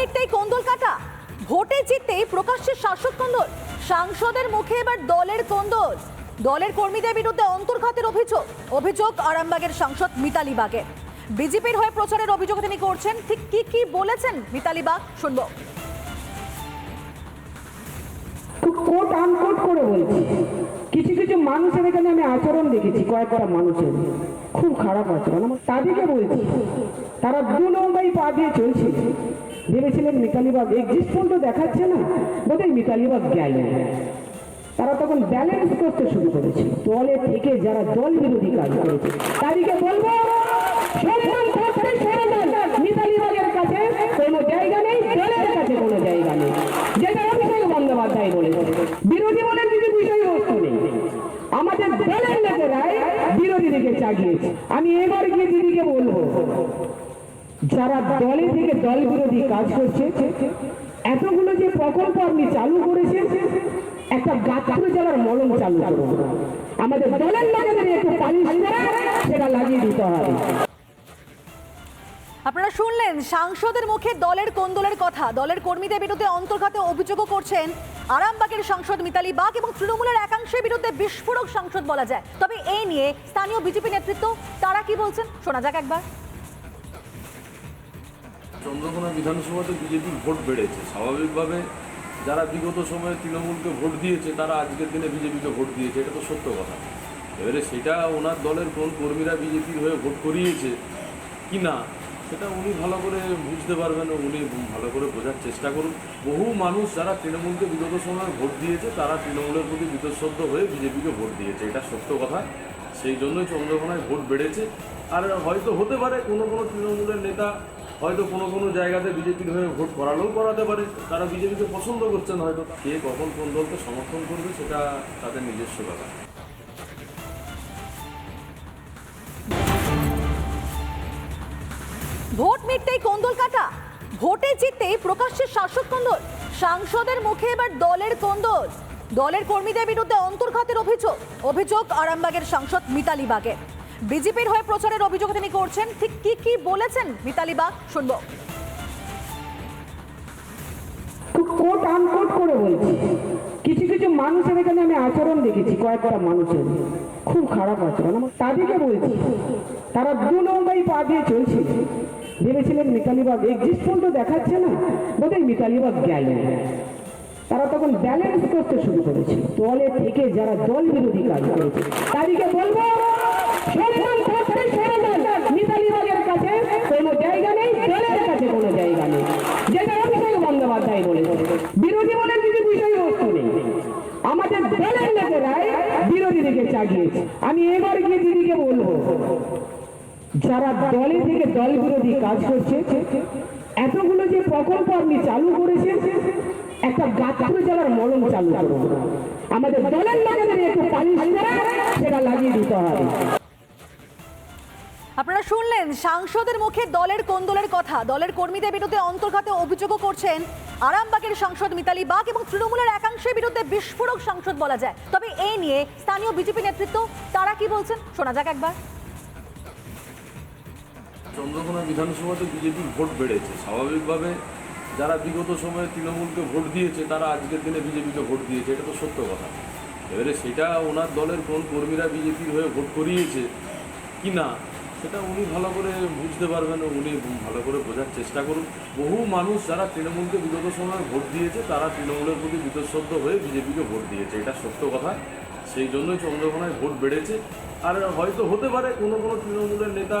মিটতেই কোন্দল কাটা। ভোটে জিততেই প্রকাশ্যে শাসক কোন্দল। সাংসদের মুখে এবার দলের কোন্দল। দলের কর্মীদের বিরুদ্ধে অন্তর্ঘাতের অভিযোগ। অভিযোগ আরামবাগের সাংসদ মিতালি বাগের বিজেপির হয়ে প্রচারের অভিযোগ তিনি করছেন। ঠিক কি কি বলেছেন মিতালি বাগ? শুনব। কোট আনকোট করে বলছি। কিছু কিছু মানুষের এখানে আমি আচরণ দেখেছি, কয়েকটা মানুষের। খুব খারাপ আচরণ। আমার তাদেরকে বলছি, তারা দু নৌকাই পা দিয়ে চলছে। ভেবেছিলেন মিতালিবাগ এক্সিস্ট পর্যন্ত দেখাচ্ছে না, বোধহয় মিতালিবাগ গেল। তারা তখন ব্যালেন্স করতে শুরু করেছে। দলে থেকে যারা দল বিরোধী কাজ করেছে, তাদেরকে বলব কাছে কোনো জায়গা নেই, দলের কাছে কোনো জায়গা নেই। যেটা বিরোধী বলে নেই। আমাদের চাগিয়েছে। আমি এবার গিয়ে দিদিকে বলব যারা দলে থেকে দল বিরোধী কাজ করছে, এতগুলো যে প্রকল্প আপনি চালু করেছেন, একটা গাত্র জ্বালার মলম চালু করুন। আমাদের দলের লোকেদের একটু পালিশ সেটা লাগিয়ে দিতে হবে। আপনারা শুনলেন, সাংসদের মুখে দলের কোন্দলের কথা। দলের কর্মীদের বিরুদ্ধে অন্তর্ঘাতে অভিযোগও করছেন আরামবাগের সাংসদ মিতালি বাগ এবং তৃণমূলের একাংশের বিরুদ্ধে বিস্ফোরক সাংসদ বলা যায়। তবে এই নিয়ে স্থানীয় বিজেপি নেতৃত্ব, তারা কি বলছেন? শোনা যাক একবার। চন্দ্রকোনা বিধানসভাতে বিজেপির ভোট বেড়েছে। স্বাভাবিকভাবে যারা বিগত সময়ে তৃণমূলকে ভোট দিয়েছে, তারা আজকের দিনে বিজেপিকে ভোট দিয়েছে। এটা তো সত্য কথা। এবারে সেটা ওনার দলের কোন কর্মীরা বিজেপির হয়ে ভোট করিয়েছে, কি না, সেটা উনি ভালো করে বুঝতে পারবেন উনি ভালো করে বোঝার চেষ্টা করুন। বহু মানুষ যারা তৃণমূলকে বিগত সময়ে ভোট দিয়েছে, তারা তৃণমূলের প্রতি বিতঃসদ্ধ হয়ে বিজেপিকে ভোট দিয়েছে। এটা সত্য কথা। সেই জন্যই চন্দ্রকোনায় ভোট বেড়েছে। আর হয়তো হতে পারে কোনো কোনো তৃণমূলের নেতা হয়তো কোনো কোনো জায়গাতে বিজেপির হয়ে ভোট করালেও করাতে পারে। তারা বিজেপিকে পছন্দ করছেন হয়তো। কে কখন কোন দলকে সমর্থন করবে সেটা তাদের নিজস্ব ব্যাপার। ভোট মিটতেই কোন্দল কাটা। ভোটে জিততেই প্রকাশ্যে শাসক কোন্দল। সাংসদের মুখে এবার দলের কোন্দল। দলের কর্মীদের বিরুদ্ধে অন্তর্ঘাতের অভিযোগ। অভিযোগ আরামবাগের সাংসদ মিতালি বাগের বিজেপির হয়ে প্রচারের অভিযোগ তিনি করছেন। ঠিক কি কি বলেছেন মিতালি বাগ শুনব। কোট আনকোট করে বলছি। কিছু কিছু মানুষের এখানে আমি আচরণ দেখেছি, কয়েকটা মানুষের। খুব খারাপ আচরণ। আমার তাদেরকে বলছি, তারা দু নৌকাই পা দিয়ে চলছে। ভেবেছিলেন মিতালিবাগ এক্সিস্ট পর্যন্ত দেখাচ্ছে না, বোধহয় মিতালিবাগ গেল। তারা তখন ব্যালেন্স করতে শুরু করেছে। দলে থেকে যারা দল বিরোধী কাজ করেছে, তাদেরকে বলব সম্মান থাকতে সরে যান। মিতালিবাগের কাছে কোনো জায়গা নেই দলের কাছে কোনো জায়গা নেই যেটা অভিষেক বন্দ্যোপাধ্যায় বলেছে বিরোধী বলে কিছু বিষয়বস্তু নেই আমাদের দলের লোকেরাই বিরোধীদেরকে আমি এবার গিয়ে দিদিকে বলব, যারা দলে থেকে দল বিরোধী কাজ করছে, এতগুলো যে প্রকল্প আপনি চালু করেছেন, একটা গাত্র জ্বালার মলম চালু করুন। আমাদের দলের লোকেদের একটু পালিশ সেটা লাগিয়ে দিতে হবে। আপনারা শুনলেন, সাংসদের মুখে দলের কোন্দলের কথা। দলের কর্মীদের বিরুদ্ধে অন্তর্ঘাতে অভিযোগও করছেন আরামবাগের সাংসদ মিতালি বাগ এবং তৃণমূলের একাংশের বিরুদ্ধে বিস্ফোরক সাংসদ বলা যায়। তবে এই নিয়ে স্থানীয় বিজেপি নেতৃত্ব তারা কি বলছেন? শোনা যাক একবার। চন্দ্রকোনা বিধানসভাতে বিজেপির ভোট বেড়েছে। স্বাভাবিকভাবে যারা বিগত সময়ে তৃণমূলকে ভোট দিয়েছে, তারা আজকের দিনে বিজেপিকে ভোট দিয়েছে। এটা তো সত্য কথা। এবারে সেটা ওনার দলের কোন কর্মীরা বিজেপির হয়ে ভোট করিয়েছে কি না সেটা উনি ভালো করে বুঝতে পারবেন, উনি ভালো করে বোঝার চেষ্টা করুন। বহু মানুষ যারা তৃণমূলকে বিগত সময়ে ভোট দিয়েছে, তারা তৃণমূলের প্রতি বিতঃসদ্ধ হয়ে বিজেপিকে ভোট দিয়েছে। এটা সত্য কথা। সেই জন্যই চন্দ্রকোনায় ভোট বেড়েছে। আর হয়তো হতে পারে, কোনো কোনো তৃণমূলের নেতা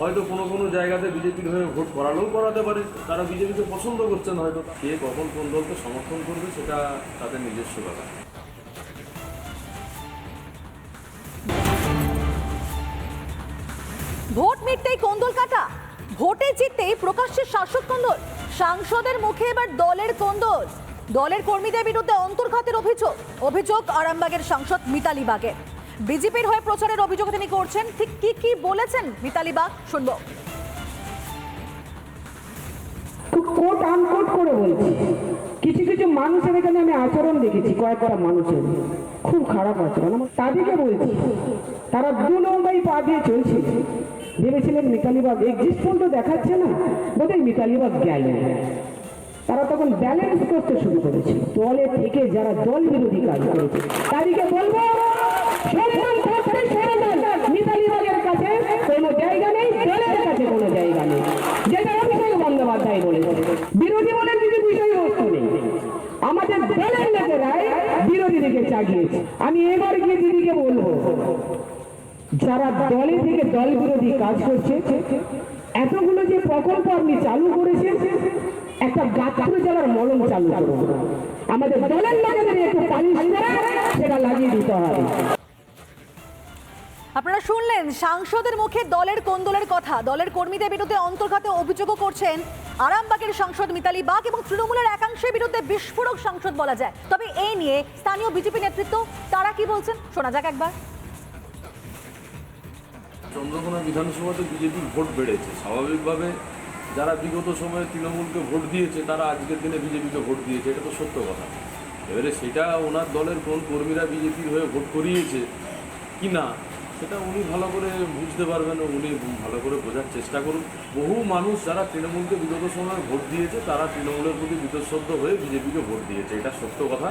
হয়তো কোনো কোনো জায়গাতে বিজেপির হয়ে ভোট করালেও করাতে পারে। তারা বিজেপিকে পছন্দ করছেন হয়তো। কে কখন কোন দলকে সমর্থন করবে, সেটা তাদের নিজস্ব ব্যাপার। মিটতেই কোন্দল কাটা। ভোটে জিততেই প্রকাশ্যে শাসক কোন্দল। সাংসদের মুখে এবার দলের কোন্দল। দলের কর্মীদের বিরুদ্ধে অন্তর্ঘাতের অভিযোগ। অভিযোগ আরামবাগের সাংসদ মিতালি বাগের বিজেপির হয়ে প্রচারের অভিযোগ তিনি করছেন। ঠিক কি কি বলেছেন মিতালি বাগ? শুনব। কোট আনকোট করে বলছি। কিছু কিছু মানুষের এখানে আমি আচরণ দেখেছি, কয়েকটা মানুষের। খুব খারাপ আচরণ। আমার তাদেরকে বলছি, তারা দু নৌকাই পা দিয়ে চলছে। ভেবেছিলেন মিতালিবাগ এক্সিস্ট পর্যন্ত দেখাচ্ছে না, বোধহয় মিতালিবাগ গেল। তারা তখন ব্যালেন্স করতে শুরু করেছিল। দলে থেকে যারা দল বিরোধী কাজ করেছে, তাদেরকে বলব সম্মান থাকতে সরে যান। মিতালি কাছে কোনো জায়গা নেই, দলের কাছে কোনো জায়গা নেই। যেটা অভিষেক বন্দ্যোপাধ্যায় বলেছে বিরোধী বলে কিছু বিষয়বস্তু নেই। আমাদের দলের বিরোধীদেরকে চাগিয়েছে। আমি এবার গিয়ে যারা দলে থেকে দল বিরোধী কাজ করছে। এতগুলো যে প্রকল্প আপনি চালু করেছেন, একটা গাত্র জেলার মলম চালু করুন। আমাদের দলের লোকেদের একটু পালিশ সেটা লাগিয়ে দিতে হবে। আপনারা শুনলেন, সাংসদের মুখে দলের কোন্দলের কথা। দলের কর্মীদের বিরুদ্ধে অন্তর্ঘাতে অভিযোগও করছেন আরামবাগের সাংসদ মিতালি বাগ এবং তৃণমূলের একাংশের বিরুদ্ধে বিস্ফোরক সাংসদ বলা যায়। তবে এই নিয়ে স্থানীয় বিজেপি নেতৃত্ব, তারা কি বলছেন? শোনা যাক একবার। চন্দ্রকোনা বিধানসভাতে বিজেপির ভোট বেড়েছে। স্বাভাবিকভাবে যারা বিগত সময়ে তৃণমূলকে ভোট দিয়েছে, তারা আজকের দিনে বিজেপিকে ভোট দিয়েছে। এটা তো সত্য কথা। এবারে সেটা ওনার দলের কোন কর্মীরা বিজেপির হয়ে ভোট করিয়েছে কি না, সেটা উনি ভালো করে বুঝতে পারবেন, উনি ভালো করে বোঝার চেষ্টা করুন। বহু মানুষ যারা তৃণমূলকে বিগত সময়ে ভোট দিয়েছে, তারা তৃণমূলের প্রতি বিতঃসদ্ধ হয়ে বিজেপিকে ভোট দিয়েছে। এটা সত্য কথা।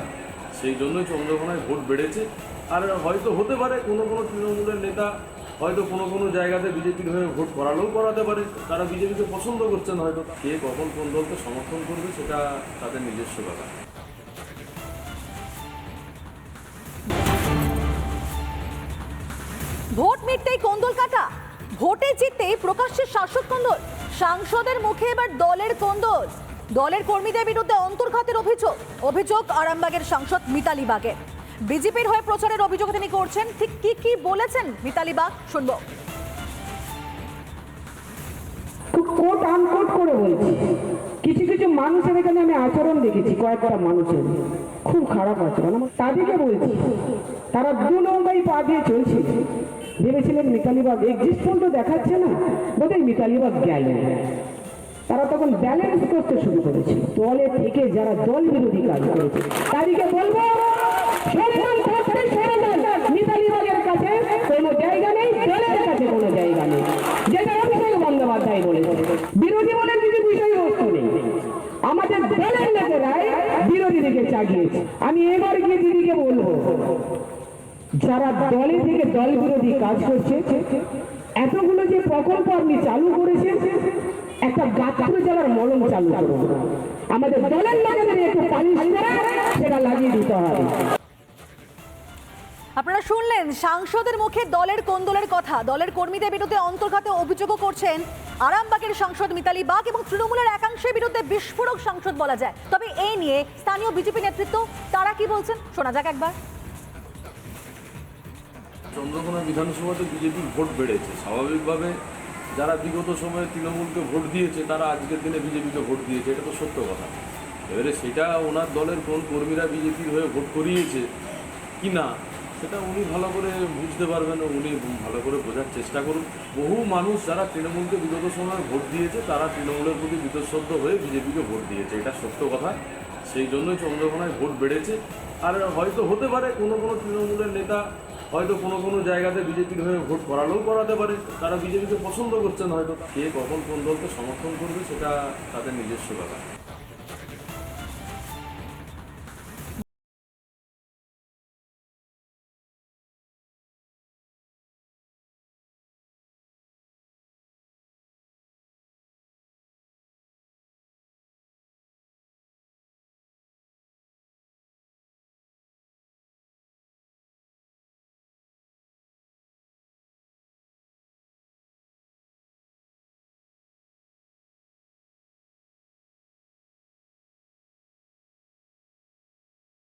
সেই জন্যই চন্দ্রকোনায় ভোট বেড়েছে। আর হয়তো হতে পারে কোনো কোনো তৃণমূলের নেতা হয়তো কোনো কোনো জায়গাতে বিজেপির হয়ে ভোট করালেও করাতে পারে। তারা বিজেপিকে পছন্দ করছেন হয়তো। কে কখন কোন দলকে সমর্থন করবে সেটা তাদের নিজস্ব ব্যাপার। ভোট মিটতেই কোন্দল কাটা? ভোটে জিততেই প্রকাশ্যে শাসক কোন্দল সাংসদের মুখে এবার দলের কোন্দল দলের কর্মীদের বিরুদ্ধে অন্তর্ঘাতের অভিযোগ। অভিযোগ আরামবাগের সাংসদ মিতালি বাগের। বিজেপির হয়ে প্রচারের অভিযোগ তিনি করছেন। ঠিক কি কি বলেছেন মিতালি বাগ শুনব। কোট আনকোট করে বলছি। কিছু কিছু মানুষের এখানে আমি আচরণ দেখেছি, কয়েকটা মানুষের। খুব খারাপ আচরণ। আমার তাদেরকে বলছি, তারা দু নৌকাই পা দিয়ে চলছে। ভেবেছিলেন মিতালিবাগ এক্সিস্ট তো দেখাচ্ছে না, বোধহয় মিতালিবাগ গেল। তারা তখন ব্যালেন্স করতে শুরু করেছে। দলে থেকে যারা দল বিরোধী কাজ করেছে, তাদেরকে বলব কাছে কোনো জায়গা নেই দলের কাছে কোনো জায়গা নেই। যেটা অভিষেক বন্দ্যোপাধ্যায় বলেছে বিরোধী বলে কিছু বিষয়বস্তু নেই। আমাদের বিরোধীদেরকে চাগিয়েছে। আমি এবার গিয়ে দিদিকে বলব, যারা দলে থেকে দল বিরোধী কাজ করছে, এতগুলো যে প্রকল্প আপনি চালু করেছেন, একটা গাত্র জেলার মলম চালু করুন। আমাদের দলের লোকেদের একটু পালিশ সেটা লাগিয়ে দিতে হবে। আপনারা শুনলেন, সাংসদের মুখে দলের কোন্দলের কথা। দলের কর্মীদের বিরুদ্ধে অন্তর্ঘাতে অভিযোগও করছেন আরামবাগের সাংসদ মিতালি বাগ এবং তৃণমূলের একাংশের বিরুদ্ধে বিস্ফোরক সাংসদ বলা যায়। তবে এই নিয়ে স্থানীয় বিজেপি নেতৃত্ব, তারা কি বলছেন? শোনা যাক একবার। চন্দ্রকোনা বিধানসভাতে বিজেপির ভোট বেড়েছে। স্বাভাবিকভাবে যারা বিগত সময়ে তৃণমূলকে ভোট দিয়েছে, তারা আজকের দিনে বিজেপিকে ভোট দিয়েছে। এটা তো সত্য কথা। এবারে সেটা ওনার দলের কোন কর্মীরা বিজেপির হয়ে ভোট করিয়েছে কি না সেটা উনি ভালো করে বুঝতে পারবেন উনি ভালো করে বোঝার চেষ্টা করুন। বহু মানুষ যারা তৃণমূলকে বিগত সময়ে ভোট দিয়েছে, তারা তৃণমূলের প্রতি বিতঃসদ্ধ হয়ে বিজেপিকে ভোট দিয়েছে। এটা সত্য কথা। সেই জন্যই চন্দ্রকোনায় ভোট বেড়েছে। আর হয়তো হতে পারে কোনো কোনো তৃণমূলের নেতা হয়তো কোনো কোনো জায়গাতে বিজেপির হয়ে ভোট করালেও করাতে পারে। তারা বিজেপিকে পছন্দ করছেন হয়তো। কে কখন কোন দলকে সমর্থন করবে সেটা তাদের নিজস্ব ব্যাপার।